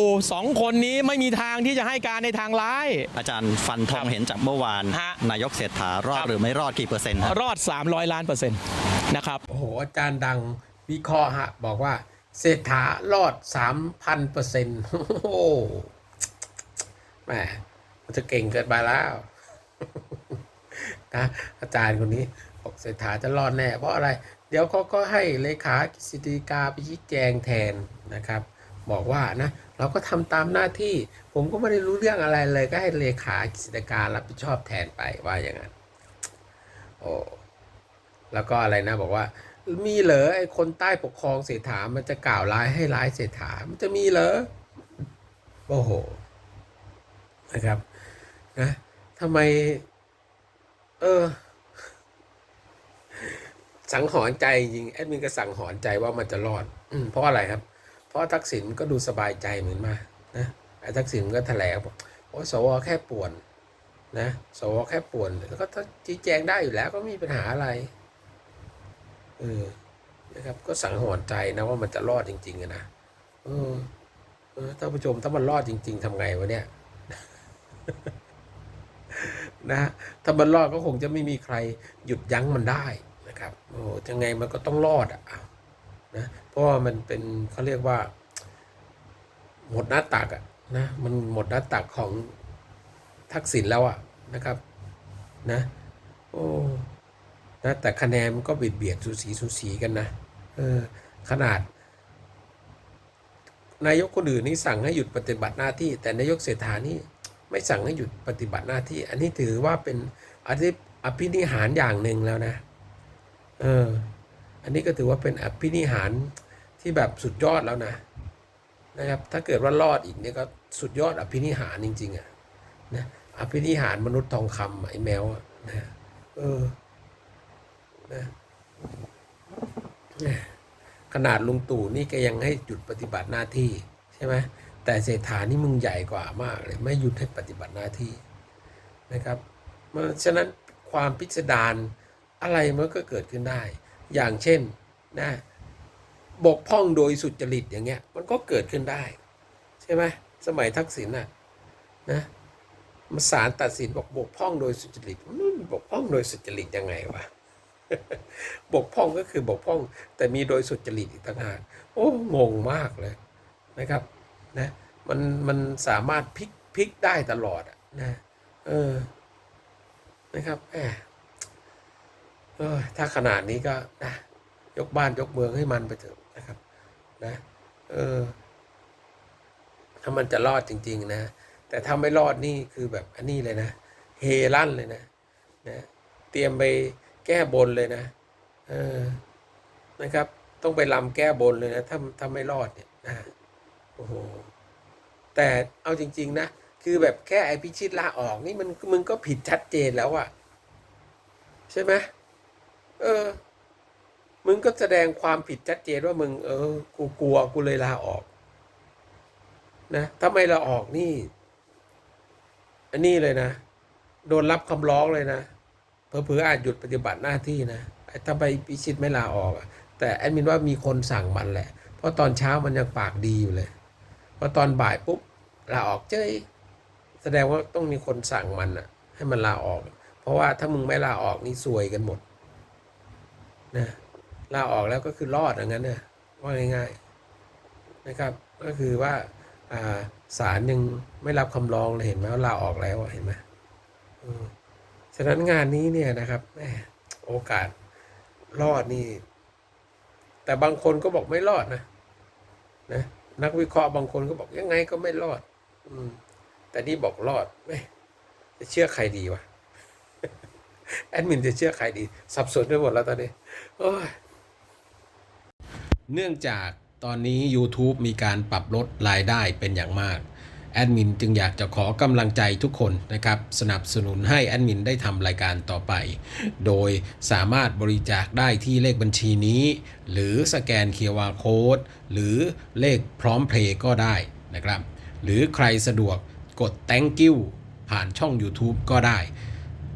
ตู่สองคนนี้ไม่มีทางที่จะให้การในทางร้าย อาจารย์ฟันธงเห็นจากเมื่อวาน ฮะ นายกเศรษฐารอคดรับหรือไม่รอดกี่เปอร์เซ็นต์ฮะ รอด 300 ล้านเปอร์เซ็นต์นะครับ โอ้โหอาจารย์ดังวิเคราะห์ฮะ บอกว่าเศรษฐารอด 3,000เปอร์เซ็นต์โอ้โหแหมมันจะเก่งเกินไปแล้วนะอาจารย์คนนี้บอกเศรษฐาจะรอดแน่ เพราะอะไร เดี๋ยวเขาก็ให้เลขากฤษฎีกาไปชี้แจงแทนนะครับ บอกว่านะเราก็ทำตามหน้าที่ ผมก็ไม่ได้รู้เรื่องอะไรเลยก็ให้เลขากฤษฎีการรับผิดชอบแทนไปว่าอย่างนั้นโอ้แล้วก็อะไรนะบอกว่า มีเหรอไอ้คนใต้ปกครองเศรษฐามันจะกล่าวร้ายให้ร้ายเศรษฐามันจะมีเหรอโอ้โหนะครับนะทำไม เออ สังหรณ์ใจจริงแอดมินก็สังหรณ์ใจว่ามันจะรอดอเพราะอะไรครับ เพราะทักษิณก็ดูสบายใจเหมือนมานะไอ้ทักษิณก็แถลงบอกโอ้ยสวแค่ป่วนนะสวแค่ป่วนแล้วก็ถ้าชี้แจงได้อยู่แล้วก็ไม่มีปัญหาอะไรเออนะครับ ก็สังหรณ์ใจนะว่ามันจะรอดจริงๆนะเออเออท่านผู้ชมถ้ามันรอดจริง ๆทำไงวะเนี่ยนะถ้ามันรอดก็คงจะไม่มีใครหยุดยั้งมันได้นะครับโอ้ยังไงมันก็ต้องรอดอะ นะเพราะว่ามันเป็นเขาเรียกว่า หมดหน้าตักอะนะมันหมดหน้าตักของทักษิณแล้วอะนะครับนะโอ้นะแต่คะแนนมันก็เบียดเบียดสูสีสูสีกันนะเออขนาด นายกคนอื่นนี่สั่งให้หยุดปฏิบัติหน้าที่ แต่นายกเศรษฐานี่ไม่สั่งให้หยุดปฏิบัติหน้าที่ อันนี้ถือว่าเป็นอภิอภินิหารอย่างหนึ่งแล้วนะ เออ อันนี้ก็ถือว่าเป็นอภินิหารที่แบบสุดยอดแล้วนะนะครับ ถ้าเกิดว่ารอดอีกเนี่ยก็สุดยอดอภินิหารจริง ๆอะนะอภินิหารมนุษย์ทองคำไอ้แมวอะนะเออนะขนาดลุงตู่นี่แกยังให้หยุดปฏิบัติหน้าที่ใช่ไหมแต่เศรษฐานี่มึงใหญ่กว่ามากเลย ไม่หยุดให้ปฏิบัติหน้าที่นะครับมันฉะนั้นความพิสดารอะไรมันก็เกิดขึ้นได้ อย่างเช่นนะบกพร่องโดยสุจริตอย่างเงี้ย มันก็เกิดขึ้นได้ ใช่ไหมสมัยทักษิณน่ะนะมาศาลตัดสินบอกบกพร่องโดยสุจริตมันบกพร่องโดยสุจริตยังไงวะบกพร่องก็คือบกพร่อง แต่มีโดยสุจริตอีกต่างหากโอ้งงมากเลยนะครับนะมันมันสามารถพลิกพลิกได้ตลอดอะนะเออนะครับแหม ออถ้าขนาดนี้ก็นะยกบ้านยกเมืองให้มันไปเถอะนะครับ นะเออถ้ามันจะรอดจริง ๆ นะ แต่ถ้าไม่รอดนี่คือแบบอันนี้เลยนะ เฮลั่นเลยนะนะ เตรียมไปแก้บนเลยนะเออนะครับ ต้องไปลำแก้บนเลยนะถ้าถ้าไม่รอดเนี่ยนะโอ้โหแต่เอาจริง ๆ นะ คือแบบแค่ไอพิชิตลาออกนี่มันมึงก็ผิดชัดเจนแล้วอะใช่ไหม เออ มึงก็แสดงความผิดชัดเจนว่ามึง เออ กูกลัวกูเลยลาออก นะถ้าไม่ลาออกนี่ อันนี้เลยนะ โดนรับคำร้องเลยนะเผลอๆอาจหยุดปฏิบัติหน้าที่นะไอ้ถ้าไปพิชิตไม่ลาออกอะแต่แอดมินว่ามีคนสั่งมันแหละ เพราะตอนเช้ามันยังปากดีอยู่เลยพอตอนบ่ายปุ๊บลาออกเจ้ยแสดงว่าต้องมีคนสั่งมันอะให้มันลาออก เพราะว่าถ้ามึงไม่ลาออกนี่ซวยกันหมด นะลาออกแล้วก็คือรอดอย่างนั้นเนี่ยว่าง่ายๆนะครับก็คือว่าอ่าศาลยังไม่รับคำร้องเลยเห็นไหมว่าลาออกแล้วเห็นไหมฉะนั้นงานนี้เนี่ยนะครับแโอกาสรอดนี่ แต่บางคนก็บอกไม่รอดนะนะนักวิเคราะห์บางคนก็บอกยังไงก็ไม่รอด อืมแต่นี่บอกรอดแหม่จะเชื่อใครดีวะ แอดมินจะเชื่อใครดี สับสนไปหมดแล้วตอนนี้เนื่องจากตอนนี้ YouTube มีการปรับลดรายได้เป็นอย่างมาก แอดมินจึงอยากจะขอกำลังใจทุกคนนะครับ สนับสนุนให้แอดมินได้ทำรายการต่อไป โดยสามารถบริจาคได้ที่เลขบัญชีนี้ หรือสแกน QR Code หรือเลขพร้อมเพลย์ก็ได้นะครับ หรือใครสะดวกกด thank you ผ่านช่อง YouTube ก็ได้